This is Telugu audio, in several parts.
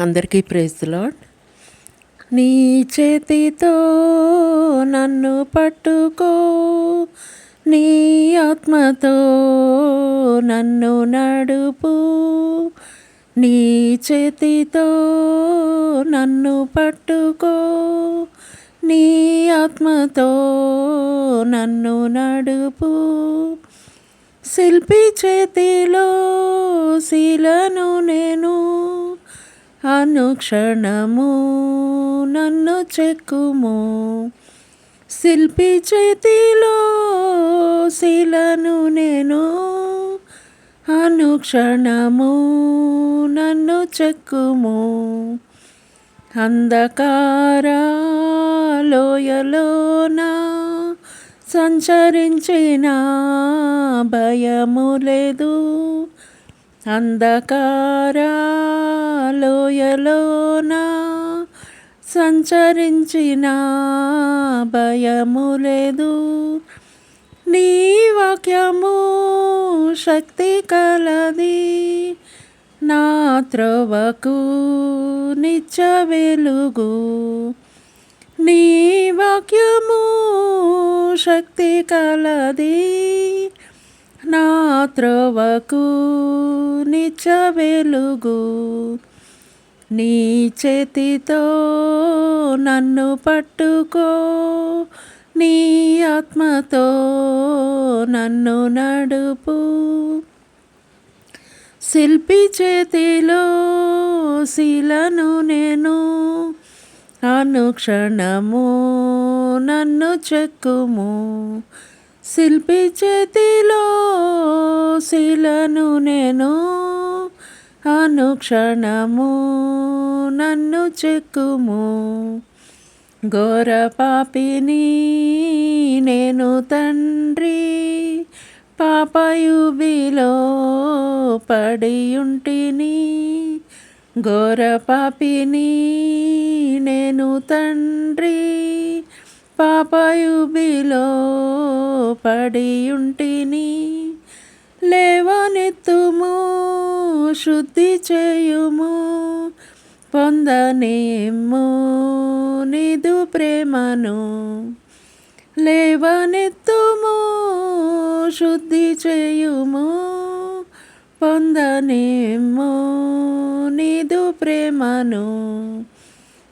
అందరికీ ప్రేజ్ లాడ్ నీ చేతితో నన్ను పట్టుకో నీ ఆత్మతో నన్ను నడుపు. నీ చేతితో నన్ను పట్టుకో నీ ఆత్మతో నన్ను నడుపు. శిల్పి చేతిలో శిలను నేను అనుక్షణము నన్ను చెక్కుము. శిల్పి చేతిలో శిలను నేను అనుక్షణము నన్ను చెక్కుము. అంధకార లోయలోన సంచరించిన భయము లేదు. అంధకారాలోయలోన సంచరించిన భయము లేదు నీ వాక్యము శక్తి కలది. నా త్రోవకు నిచ్చ వెలుగు. నీ వాక్యము శక్తి కలది. నా త్రవకు నిచ వెలుగు నీ చేతితో నన్ను పట్టుకో. నీ ఆత్మతో నన్ను నడుపు. శిల్పి చేతిలో శిలను నేను అనుక్షణము నన్ను చెక్కుము. శిల్పి చేతిలో శిలను నేను అనుక్షణము నన్ను చెక్కుము. ఘోర పాపిని నేను తండ్రి పాపయుబిలో పడియుంటిని. ఘోర పాపిని నేను తండ్రి పాపయుబిలో పడియుంటిని లేవనెత్తుము శుద్ధి చేయుము పొందనేము నిదు ప్రేమను. లేవనెత్తుము శుద్ధి చేయుము పొందనేము నిదు ప్రేమను.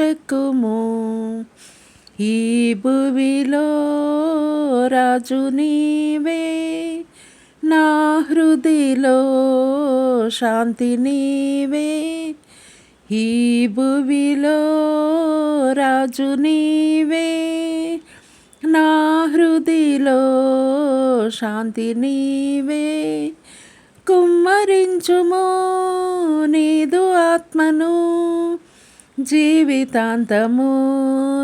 చెక్కుము. ఈ భువిలో రాజు నీవే. నా హృదిలో శాంతి నీవే. ఈ భువిలో రాజు నీవే. నా హృదిలో శాంతి నీవే. కుమ్మరించుమో నీదు ఆత్మను. జీవితాంతము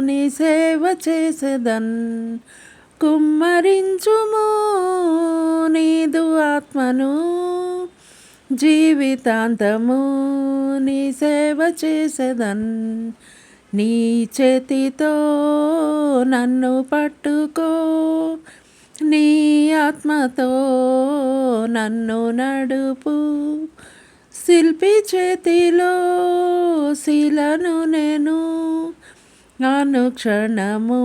నీ సేవ చేసేదన్ కుమ్మరించుము నీదు ఆత్మను. జీవితాంతము నీ సేవ చేసేదన్ నీ చేతితో నన్ను పట్టుకో. నీ ఆత్మతో నన్ను నడుపు. శిల్పి చేతిలో శిలను నేను. అనుక్షణము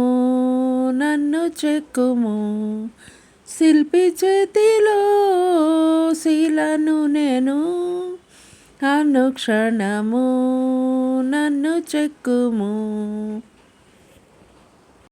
నన్ను చెక్కుము. శిల్పి చేతిలో శిలను నేను. అనుక్షణము నన్ను చెక్కుము.